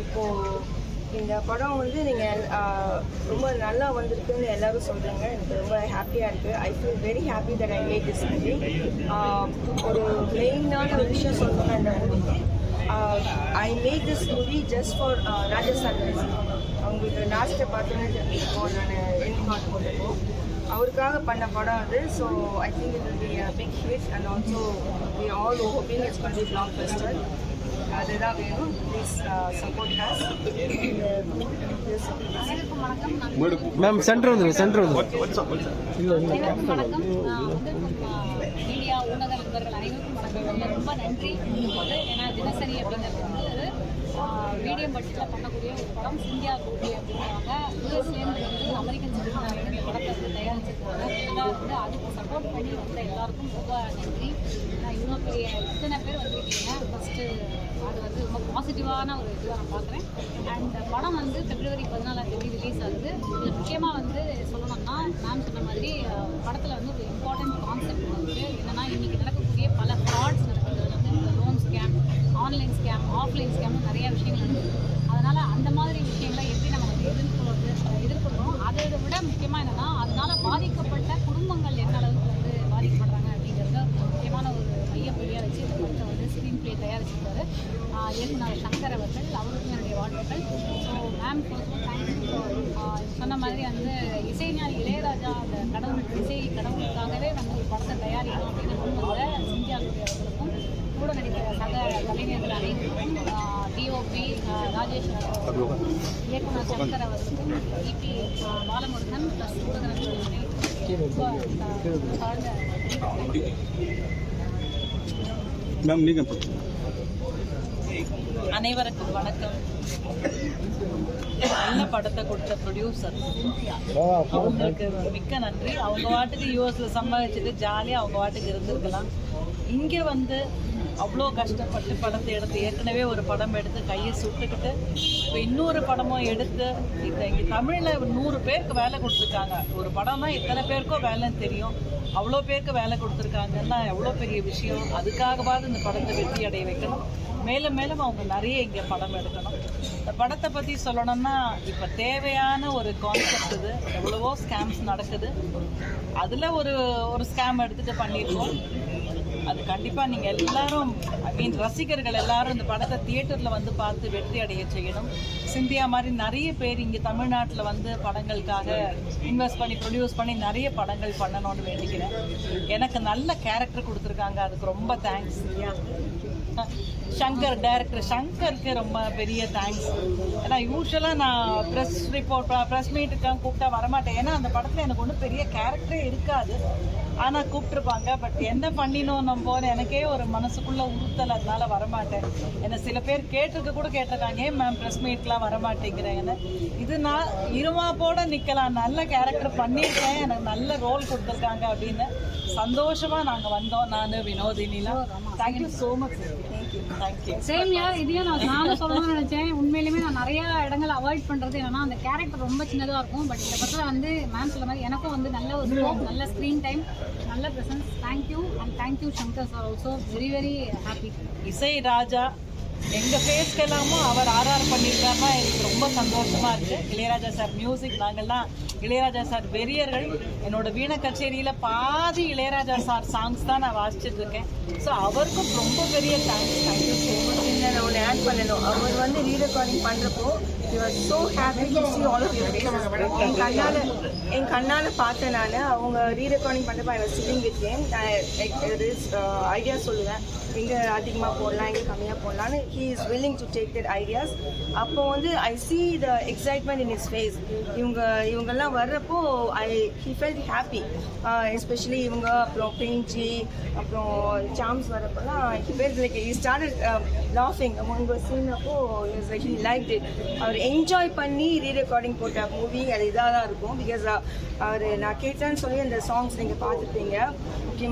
இப்போ இந்த படம் வந்து நீங்கள் ரொம்ப நல்லா வந்திருக்குன்னு எல்லாரும் சொல்கிறாங்க எனக்கு ரொம்ப ஹாப்பியாக இருக்குது I feel very happy that I make this movie ஒரு மெயினான ஒரு விஷயம் சொல்லணும் அந்த மூவிக்கு I make this movie just for Rajasthan அவங்களுக்கு லாஸ்ட்டை பார்த்தோன்னே தெரிஞ்சிருக்கோம் நான் என் பார்த்து போட்டிருக்கோம் அவருக்காக பண்ண படம் அது. So I think it will be big hit and also we all hoping it's பண்ணி பிளாக் ஃபெஸ்டர் அதுதான் வேணும் ப்ளீஸ் சப்போர்ட் ஹேஸ் மேம் சென்டர் வந்துருங்க சென்டர் மீடியா ஊடக நண்பர்கள் அனைவருக்கும் வணக்கம். ரொம்ப நன்றி. ஏன்னா தினசரி அப்படிங்கிறது வந்து மீடியம் பட்ஜெட்டில் பண்ணக்கூடிய ஒரு படம் சிந்தியா கோபி அப்படிங்கிறாங்க யூஎஸ்லேருந்து வந்து அமெரிக்கன் சிட்டிசன் இந்த படத்தை வந்து தயாரிச்சிருக்காங்க. இதெல்லாம் வந்து அதுக்கு சப்போர்ட் பண்ணி வந்த எல்லாருக்கும் ரொம்ப நன்றி. நான் இவ்வளோ பெரிய இத்தனை பேர் வந்திருக்கீங்க. ஃபஸ்ட்டு அது வந்து ரொம்ப பாசிட்டிவான ஒரு இதுவாக நான் பார்க்குறேன். அண்ட் படம் வந்து பிப்ரவரி பதினாலாம் தேதி ரிலீஸ் ஆகுது. இதில் முக்கியமாக வந்து சொல்லணும்னா மேம் சொன்ன மாதிரி படத்தில் வந்து ஒரு இம்பார்ட்டன்ட் கான்செப்ட் இருக்குது என்னென்னா இன்றைக்கி நடக்கக்கூடிய பல ஃப்ராட்ஸ் நடக்குது அதுல வந்து இந்த loan scam online scam offline scam நிறைய விஷயங்கள் இருக்குது அதனால் அந்த மாதிரி விஷயங்களை எப்படி நம்ம வந்து எதிர்கொள்வது அஹ், எதிர்கொள்கிறோம் அதை விட முக்கியமாக என்னென்னா அதனால் பாதிக்கப்பட்ட குடும்பங்கள் என்ன அளவுக்கு வந்து பாதிக்கப்படுறாங்க அப்படிங்கிறத ஒரு முக்கியமான ஒரு மையப்புள்ளியாக வச்சு இந்த படத்தை வந்து ஸ்க்ரீன் ப்ளே தயாரிச்சிருக்காரு ஆஹ் இயக்குனர் சங்கர் அவர்கள் அவருக்கும் என்னுடைய வாழ்த்துக்கள் ஸோ மேம் uh, சொன்ன மாதிரி வந்து இசைஞானி இளையராஜா அந்த கடவுள் இசை கடவுளுக்காகவே வந்து ஒரு படத்தை தயாரிக்கணும் அப்படின்னு முன் வந்த சிந்தியா அவர்களுக்கும் கூட நடிக்கிற சக கலைஞர்கள் அனைவருக்கும் uh, டிஓபி uh, ராஜேஷ் இயக்குனர் சங்கர் அவர்களுக்கும் இபி பாலமுருகன் ப்ளஸ் ஊடகங்கள் ரொம்ப மேம் நீங்கள் அனைவருக்கும் வணக்கம். நல்ல படத்தை கொடுத்த ப்ரொடியூசர் அவங்களுக்கு மிக்க நன்றி. அவங்க வாட்டுக்கு யூஎஸ்ல சம்பாதிச்சுட்டு ஜாலியாக அவங்க வாட்டுக்கு இருந்திருக்கலாம். இங்கே வந்து அவ்வளோ கஷ்டப்பட்டு படத்தை எடுத்து ஏற்கனவே ஒரு படம் எடுத்து கையை சுட்டுக்கிட்டு இப்போ இன்னொரு படமும் எடுத்து இந்த இங்கே தமிழில் நூறு பேருக்கு வேலை கொடுத்துருக்காங்க. ஒரு படம்னா எத்தனை பேருக்கோ வேலைன்னு தெரியும். அவ்வளோ பேருக்கு வேலை கொடுத்துருக்காங்கன்னா எவ்வளோ பெரிய விஷயம்? அதுக்காகவாவது இந்த படத்தை வெற்றி அடைய வைக்கணும். மேலும் மேலும் அவங்க நிறைய இங்கே படம் எடுக்கணும். இந்த படத்தை பற்றி சொல்லணும்னா இப்போ தேவையான ஒரு கான்செப்ட் இது. எவ்வளவோ ஸ்கேம்ஸ் நடக்குது. அதில் ஒரு ஒரு ஸ்கேம் எடுத்துகிட்டு பண்ணியிருக்கோம் அது கண்டிப்பாக நீங்கள் எல்லாரும் ஐ மீன் ரசிகர்கள் எல்லாரும் இந்த படத்தை தியேட்டரில் வந்து பார்த்து வெற்றி அடைய செய்யணும். சிந்தியா மாதிரி நிறைய பேர் இங்கே தமிழ்நாட்டில் வந்து படங்களுக்காக இன்வெஸ்ட் பண்ணி ப்ரொடியூஸ் பண்ணி நிறைய படங்கள் பண்ணணும்னு வேண்டிக்கிறேன். எனக்கு நல்ல கேரக்டர் கொடுத்துருக்காங்க. அதுக்கு ரொம்ப தேங்க்ஸ் சங்கர் டைரக்டர் சங்கருக்கு ரொம்ப பெரிய தேங்க்ஸ் ஏன்னா யூஸ்வலாக நான் ப்ரெஸ் ரிப்போர்ட் ப்ரெஸ் மீட்டுக்காக கூப்பிட்டா வரமாட்டேன். ஏன்னா அந்த படத்தில் எனக்கு ஒன்றும் பெரிய கேரக்டரே இருக்காது. ஆனால் கூப்பிட்டுருப்பாங்க. பட் என்ன பண்ணினோம் நம்ம எனக்கே ஒரு மனசுக்குள்ளே உறுத்தல் அதனால வரமாட்டேன். என்ன சில பேர் கேட்டிருக்க கூட கேட்டிருக்காங்க. ஏன் மேம் ப்ரெஸ் மீட்லாம் வரமாட்டேங்கிறேன்னு? இது நான் இருமாப்போட நிற்கலாம் நல்ல கேரக்டர் பண்ணியிருக்கேன். எனக்கு நல்ல ரோல் கொடுத்துருக்காங்க அப்படின்னு சந்தோஷமாக நாங்கள் வந்தோம். நான் வினோதினிலாம். Thank you so much same யார் இதையும் நான் நானும் சொல்லணும்னு நினைச்சேன். உண்மையிலுமே நான் நிறைய இடங்கள் அவாய்ட் பண்றது என்னன்னா அந்த கேரக்டர் ரொம்ப சின்னதா இருக்கும். பட் இந்த படத்துல வந்து மேம் சொல்ல மாதிரி எனக்கும் வந்து நல்ல ஒரு ஸ்கோப் நல்ல ஸ்க்ரீன் டைம் நல்ல presence thank you and thank you Shankar sir also very very happy இசை ராஜா எங்க ஃபேஸ்க்கு எல்லாமும் அவர் ஆர்ஆர் பண்ணியிருக்காருன்னா எனக்கு ரொம்ப சந்தோஷமா இருக்கு. இளையராஜா சார் மியூசிக் நாங்கள்லாம் இளையராஜா சார் வெறியர்கள். என்னோட வீண கச்சேரியில பாதி இளையராஜா சார் சாங்ஸ் தான் நான் வாசிச்சுட்டு இருக்கேன். ஸோ அவருக்கும் ரொம்ப பெரிய தேங்க்ஸ் தேங்க்யூ ஸோ மச் இல்லை நான் ஒன்று ஆட் பண்ணணும். அவர் வந்து ரீ ரெக்கார்டிங் பண்ணுறப்போ you are so happy to see all of your faces என் கண்ணால் என் கண்ணால் பார்த்தேன் நான் அவங்க ரீ ரெக்கார்டிங் பண்ணுறப்ப I was sitting with game idea சொல்லுவேன். எங்கே அதிகமாக போடலாம் எங்கே கம்மியாக போடலான்னு he is willing to take that ideas அப்போ வந்து I see the excitement in is face இவங்க இவங்கெல்லாம் வர்றப்போ I he felt happy especially இவங்க அப்புறம் பிரிஞ்சி அப்புறம் சாம்ஸ் வரப்போலாம் he felt like he start லாஃபிங் அவங்க சீன் அப்போ லைக் ஹி லைக் இட் அவர் என்ஜாய் பண்ணி ரீ ரெக்கார்டிங் போட்ட மூவி அது இதாக தான் இருக்கும் பிகாஸ் அவர் நான் கேட்டேன்னு சொல்லி அந்த சாங்ஸ் நீங்கள் பார்த்துருப்பீங்க. முக்கியமாக